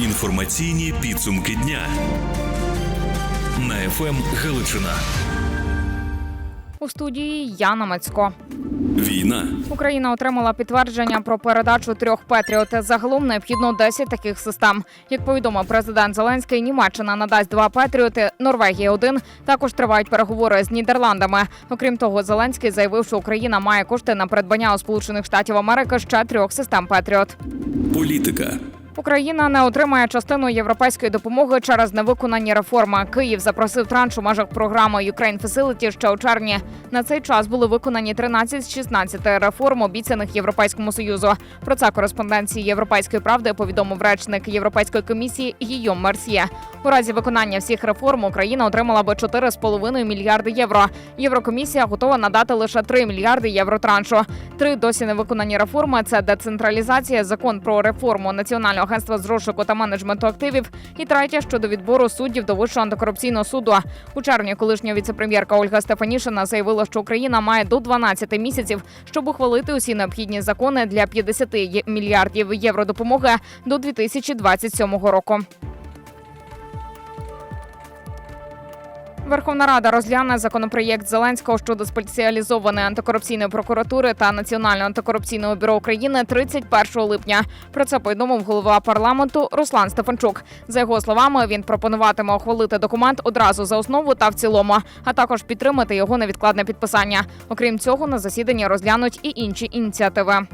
Інформаційні підсумки дня на ФМ Галичина. У студії Яна Мацько. Війна, Україна отримала підтвердження про передачу трьох Петріот. Загалом необхідно 10 таких систем. Як повідомив президент Зеленський, Німеччина надасть два Петріоти, Норвегія один. Також тривають переговори з Нідерландами. Окрім того, Зеленський заявив, що Україна має кошти на придбання у Сполучених Штатів Америки ще трьох систем Петріот. політика, Україна не отримає частину європейської допомоги через невиконані реформи. Київ запросив транш у межах програми Ukraine Facility ще у червні. На цей час були виконані 13 з 16 реформ, обіцяних Європейському союзу. Про це кореспонденції Європейської правди повідомив речник Європейської комісії Гійом Мерсьє. У разі виконання всіх реформ Україна отримала би 4,5 мільярди євро. Єврокомісія готова надати лише 3 мільярди євро траншу. Три досі не виконані реформи це децентралізація, закон про реформу Національного агентства з розшуку та менеджменту активів. І третя щодо відбору суддів до Вищого антикорупційного суду. У червні колишня віцепрем'єрка Ольга Стефанішина заявила, що Україна має до 12 місяців, щоб ухвалити усі необхідні закони для 50 мільярдів євро допомоги до 2027 року. Верховна Рада розгляне законопроєкт Зеленського щодо спеціалізованої антикорупційної прокуратури та Національного антикорупційного бюро України 31 липня. Про це повідомив голова парламенту Руслан Стефанчук. За його словами, він пропонуватиме ухвалити документ одразу за основу та в цілому, а також підтримати його невідкладне підписання. Окрім цього, на засіданні розглянуть і інші ініціативи.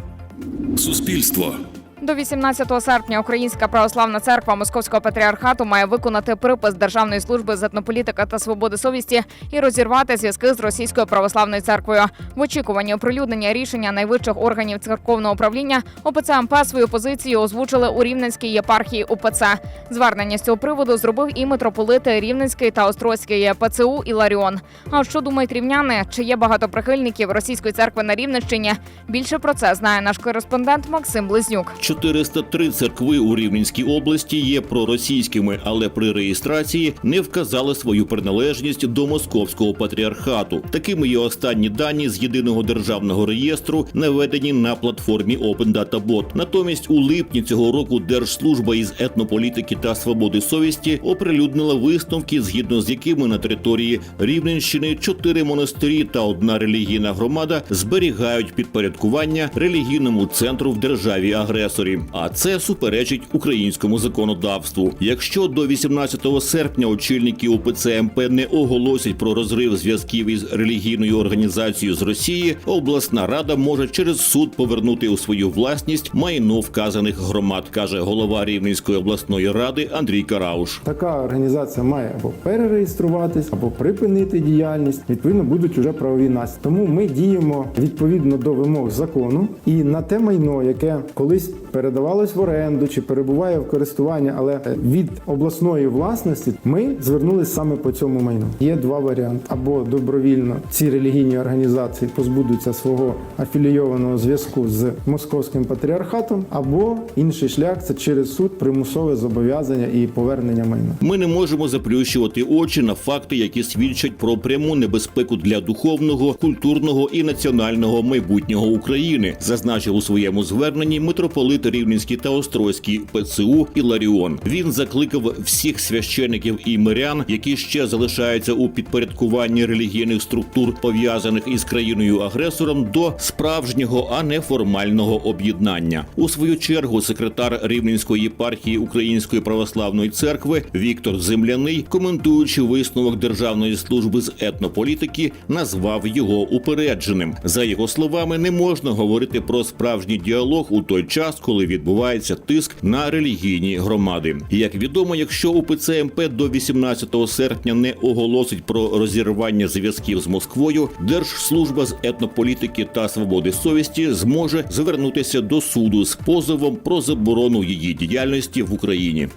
суспільство, До 18 серпня Українська православна церква Московського патріархату має виконати припис Державної служби з етнополітика та свободи совісті і розірвати зв'язки з російською православною церквою. В очікуванні оприлюднення рішення найвищих органів церковного управління ОПЦ МП свою позицію озвучили у Рівненській єпархії УПЦ. Звернення з цього приводу зробив і митрополит Рівненський та Острозький ПЦУ Іларіон. А що думають рівняни? Чи є багато прихильників російської церкви на Рівненщині? Більше про це знає наш кореспондент Максим Близнюк. 403 церкви у Рівненській області є проросійськими, але при реєстрації не вказали свою приналежність до московського патріархату. Такими є останні дані з єдиного державного реєстру, наведені на платформі Open Data Bot. Натомість, у липні цього року Держслужба із етнополітики та свободи совісті оприлюднила висновки, згідно з якими на території Рівненщини чотири монастирі та одна релігійна громада зберігають підпорядкування релігійному центру в державі агресорі. А це суперечить українському законодавству. Якщо до 18 серпня очільники УПЦ МП не оголосять про розрив зв'язків із релігійною організацією з Росії, обласна рада може через суд повернути у свою власність майно вказаних громад, каже голова Рівненської обласної ради Андрій Карауш. Така організація має або перереєструватись, або припинити діяльність. Відповідно, будуть уже правові наслідки. Тому ми діємо відповідно до вимог закону і на те майно, яке колись передавалось в оренду чи перебуває в користуванні, але від обласної власності ми звернулись саме по цьому майну. Є два варіанти: або добровільно ці релігійні організації позбудуться свого афілійованого зв'язку з московським патріархатом, або інший шлях це через суд примусове зобов'язання і повернення майна. Ми не можемо заплющувати очі на факти, які свідчать про пряму небезпеку для духовного, культурного і національного майбутнього України, зазначив у своєму зверненні митрополит Рівненський та Острозький ПЦУ Іларіон. Він закликав всіх священиків і мирян, які ще залишаються у підпорядкуванні релігійних структур, пов'язаних із країною агресором, до справжнього, а не формального об'єднання. У свою чергу секретар Рівненської єпархії Української православної церкви Віктор Земляний, коментуючи висновок Державної служби з етнополітики, назвав його упередженим. За його словами, не можна говорити про справжній діалог у той час, коли відбувається тиск на релігійні громади. Як відомо, якщо УПЦ МП до 18 серпня не оголосить про розірвання зв'язків з Москвою, Держслужба з етнополітики та свободи совісті зможе звернутися до суду з позовом про заборону її діяльності в Україні.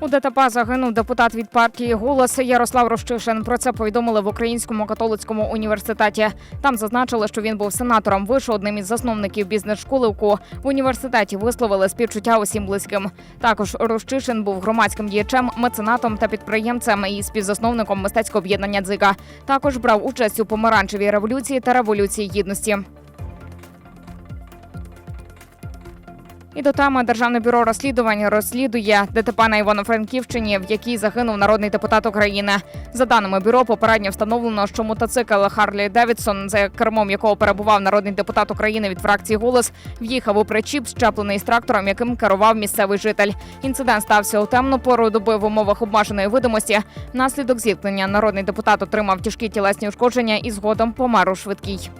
У ДТП загинув депутат від партії Голос Ярослав Рощишин. Про це повідомили в Українському католицькому університеті. Там зазначили, що він був сенатором вишу одним із засновників бізнес-школи УКУ. В університеті висловили співчуття усім близьким. Також Рощишин був громадським діячем, меценатом та підприємцем і співзасновником мистецького об'єднання «Дзига». Також брав участь у помаранчевій революції та революції гідності. І до теми Державне бюро розслідувань розслідує ДТП на Івано-Франківщині, в якій загинув народний депутат України. За даними бюро, попередньо встановлено, що мотоцикл Харлі Девідсон, за кермом якого перебував народний депутат України від фракції Голос, в'їхав у причіп, щеплений з трактором, яким керував місцевий житель. Інцидент стався у темну пору доби в умовах обмеженої видимості. Внаслідок зіткнення народний депутат отримав тяжкі тілесні ушкодження і згодом помер у швидкій.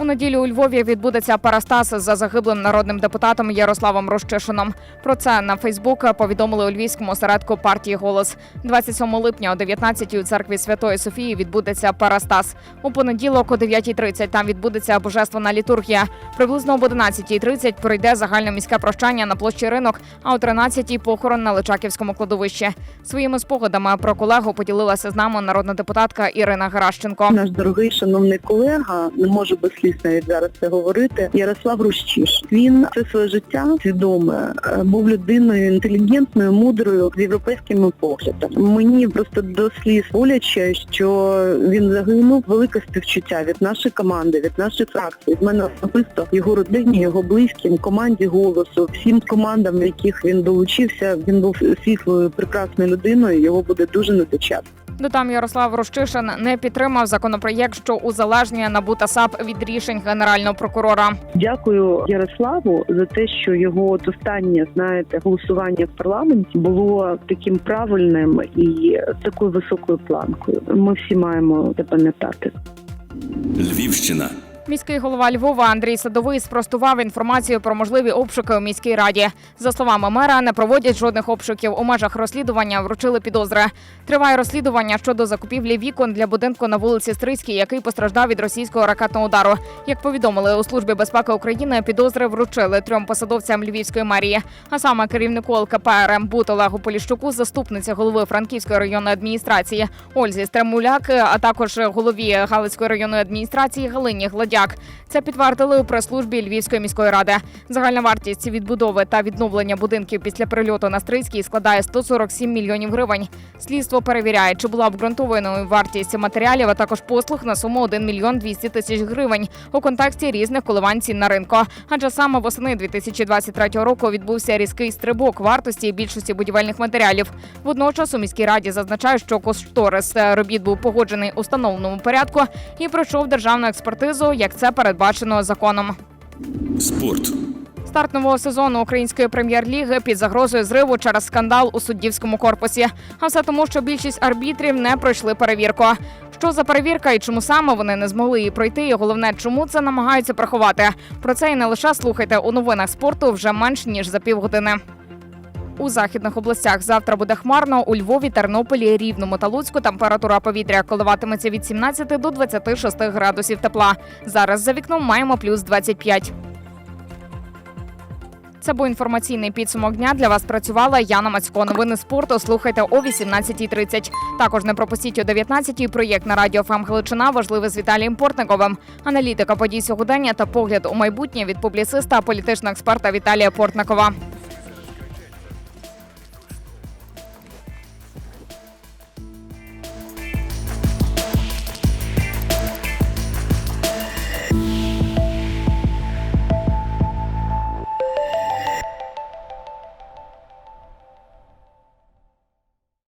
У неділю у Львові відбудеться парастас за загиблим народним депутатом Ярославом Рощишином. Про це на Фейсбук повідомили у львівському осередку партії Голос. 27 липня о 19-й у церкві Святої Софії відбудеться парастас. У понеділок о 9.30 там відбудеться божественна літургія. Приблизно об 11.30 пройде загальноміське прощання на площі ринок, а о 13-й похорон на Личаківському кладовищі. Своїми спогадами про колегу поділилася з нами народна депутатка Ірина Геращенко. Наш дорогий шановний колега, не можу без сліз навіть зараз це говорити. Ярослав Рущиш. Він все своє життя свідоме е, був людиною інтелігентною, мудрою з європейськими поглядами. Мені просто до сліз боляче, що він загинув. Велике співчуття від нашої команди, від нашої фракції, від мене особисто його родині, його близьким, команді голосу, всім командам, в яких він долучився. Він був світлою, прекрасною людиною. Його буде дуже не дочати. Додам Ярослав Рощишин не підтримав законопроєкт, що узалежнює НАБУ та САП від рішень генерального прокурора. Дякую Ярославу за те, що його от останнє, знаєте, голосування в парламенті було таким правильним і такою високою планкою. Ми всі маємо це пам'ятати. Львівщина. Міський голова Львова Андрій Садовий спростував інформацію про можливі обшуки у міській раді. За словами мера, не проводять жодних обшуків. У межах розслідування вручили підозри. Триває розслідування щодо закупівлі вікон для будинку на вулиці Стрийській, який постраждав від російського ракетного удару. Як повідомили у службі безпеки України, підозри вручили трьом посадовцям Львівської мерії, а саме керівнику ЛКП РМБУТ Олегу Поліщуку, заступниці голови Франківської районної адміністрації Ользі Стремуляк, а також голові Галицької районної адміністрації Галині Гладяк. Це підтвердили у прес-службі Львівської міської ради. Загальна вартість відбудови та відновлення будинків після прильоту на Стрийський складає 147 мільйонів гривень. Слідство перевіряє, чи була обґрунтованою вартість матеріалів, а також послуг на суму 1 мільйон 200 тисяч гривень у контексті різних коливань цін на ринку. Адже саме восени 2023 року відбувся різкий стрибок вартості більшості будівельних матеріалів. Водночас у міській раді зазначають, що кошторис робіт був погоджений у встановленому порядку і пройшов державну експертизу, як це передбачено законом. Спорт. Старт нового сезону української прем'єр-ліги під загрозою зриву через скандал у суддівському корпусі. А все тому, що більшість арбітрів не пройшли перевірку. Що за перевірка і чому саме вони не змогли її пройти? І головне, чому це намагаються приховати? Про це і не лише слухайте у новинах спорту вже менш ніж за півгодини. У західних областях завтра буде хмарно. У Львові, Тернополі, Рівному та Луцьку температура повітря коливатиметься від 17 до 26 градусів тепла. Зараз за вікном маємо плюс 25. Це був інформаційний підсумок дня. Для вас працювала Яна Мацько. Новини спорту слухайте о 18.30. Також не пропустіть о 19.00 проєкт на радіо ФМ Галичина. Важливе з Віталієм Портниковим. Аналітика подій сьогодення та погляд у майбутнє від публіциста, політичного експерта Віталія Портникова.